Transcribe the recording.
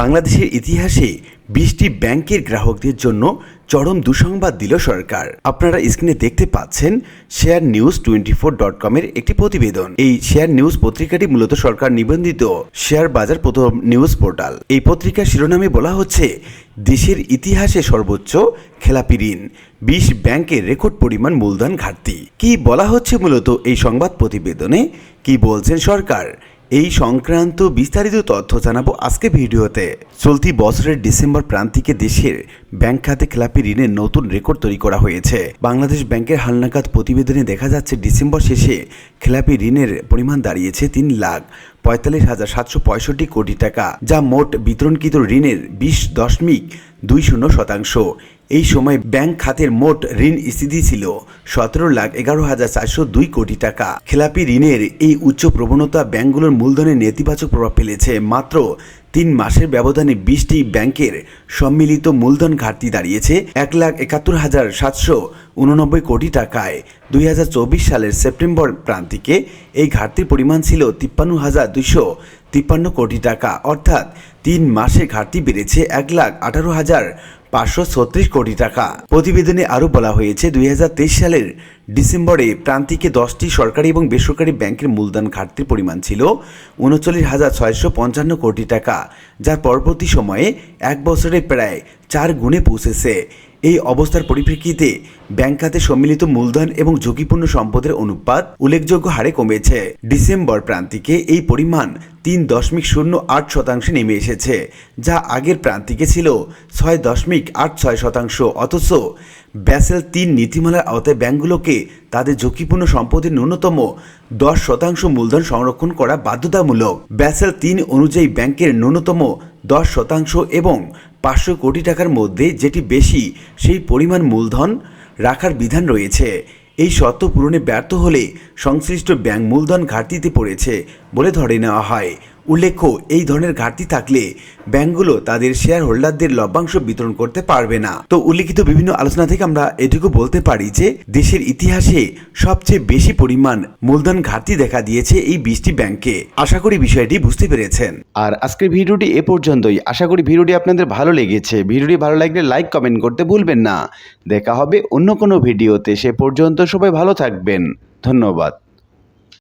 বাংলাদেশের ইতিহাসে বিশটি ব্যাংকের গ্রাহকদের জন্য চরম দুঃসংবাদ দিল সরকার। আপনারা স্ক্রিনে দেখতে পাচ্ছেন share news twenty four dot কমের একটি প্রতিবেদন। এই শেয়ার নিউজ পত্রিকাটি মূলত সরকার নিবন্ধিত শেয়ার বাজার প্রথম নিউজ পোর্টাল। এই পত্রিকার শিরোনামে বলা হচ্ছে, দেশের ইতিহাসে সর্বোচ্চ খেলাপি ঋণ, বিশ ব্যাংকের রেকর্ড পরিমাণ মূলধন ঘাটতি। কি বলা হচ্ছে মূলত এই সংবাদ প্রতিবেদনে? কি বলছেন সরকার? এই সংক্রান্ত বিস্তারিত তথ্য জানাব আজকে ভিডিওতে। চলতি বছরের ডিসেম্বর প্রান্তিকে দেশের ব্যাংক খাতে খেলাপি ঋণের নতুন রেকর্ড তৈরি করা হয়েছে। বাংলাদেশ ব্যাংকের হালনাগাদ প্রতিবেদনে দেখা যাচ্ছে, ডিসেম্বর শেষে খেলাপি ঋণের পরিমাণ দাঁড়িয়েছে তিন লাখ পঁয়তাল্লিশ হাজার সাতশো পঁয়ষট্টি কোটি টাকা, যা মোট বিতরণকৃত ঋণের বিশ দশমিক দুই শূন্য শতাংশ। এই সময় ব্যাংক খাতের মোট ঋণ স্থিতি ছিল সতেরো লাখ এগারো হাজার চারশো দুই কোটি টাকা। খেলাপি ঋণের এই উচ্চ প্রবণতা ব্যাংকগুলোর মূলধনে নেতিবাচক প্রভাব ফেলেছে। মাত্র তিন মাসের ব্যবধানে বিশটি ব্যাংকের সম্মিলিত মূলধন ঘাটতি দাঁড়িয়েছে। এক লাখ একাত্তর হাজার সাতশো উননব্বই কোটি টাকায় দুই হাজার চব্বিশ সালের সেপ্টেম্বর প্রান্তিকে এই ঘাটতির পরিমাণ ছিল তিপ্পান্ন হাজার দুশো তিপ্পান্ন কোটি টাকা। অর্থাৎ তিন মাসে ঘাটতি বেড়েছে এক লাখ আঠারো হাজার পাঁচশো ছত্রিশ কোটি টাকা। প্রতিবেদনে আরও বলা হয়েছে, দুই হাজার তেইশ সালের ডিসেম্বরে প্রান্তিকে দশটি সরকারি এবং বেসরকারি ব্যাংকের মূলধন ঘাটতির পরিমাণ ছিল উনচল্লিশ হাজার ছয়শো পঞ্চান্ন কোটি টাকা, যার পরবর্তী সময়ে এক বছরে প্রায় চার গুণে পৌঁছেছে। এই অবস্থার পরিপ্রেক্ষিতে ব্যাংক খাতে সম্মিলিত মূলধন এবং ঝুঁকিপূর্ণ সম্পদের অনুপাত উল্লেখযোগ্য হারে কমেছে। ডিসেম্বর প্রান্তিকে এই পরিমাণ তিন দশমিক শূন্য আট শতাংশে নেমে এসেছে, যা আগের প্রান্তিকে ছিল ছয় দশমিক আট ছয় শতাংশ। অথচ ব্যাসেল তিন নীতিমালার আওতায় ব্যাংকগুলোকে তাদের ঝুঁকিপূর্ণ সম্পদের ন্যূনতম দশ শতাংশ মূলধন সংরক্ষণ করা বাধ্যতামূলক। ব্যাসেল তিন অনুযায়ী ব্যাংকের ন্যূনতম দশ শতাংশ এবং পাঁচশো কোটি টাকার মধ্যে যেটি বেশি, সেই পরিমাণ মূলধন রাখার বিধান রয়েছে। এই শর্ত পূরণে ব্যর্থ হলে সংশ্লিষ্ট ব্যাংক মূলধন ঘাটতিতে পড়েছে বলে ধরে নেওয়া হয়। উল্লেখ্য, এই ধরনের ঘাটতি থাকলে ব্যাংকগুলো তাদের শেয়ার হোল্ডারদের লভ্যাংশ বিতরণ করতে পারবে না। তো উল্লেখিত বিভিন্ন আলোচনা থেকে আমরা এটুকু বলতে পারি যে, দেশের ইতিহাসে সবচেয়ে বেশি পরিমাণ মূলধন ঘাটতি দেখা দিয়েছে এই বিশটি ব্যাংকে। আশা করি বিষয়টি বুঝতে পেরেছেন। আর আজকের ভিডিওটি এ পর্যন্তই। আশা করি ভিডিওটি আপনাদের ভালো লেগেছে। ভিডিওটি ভালো লাগলে লাইক, কমেন্ট করতে ভুলবেন না। দেখা হবে অন্য কোনো ভিডিওতে। সে পর্যন্ত সবাই ভালো থাকবেন। ধন্যবাদ।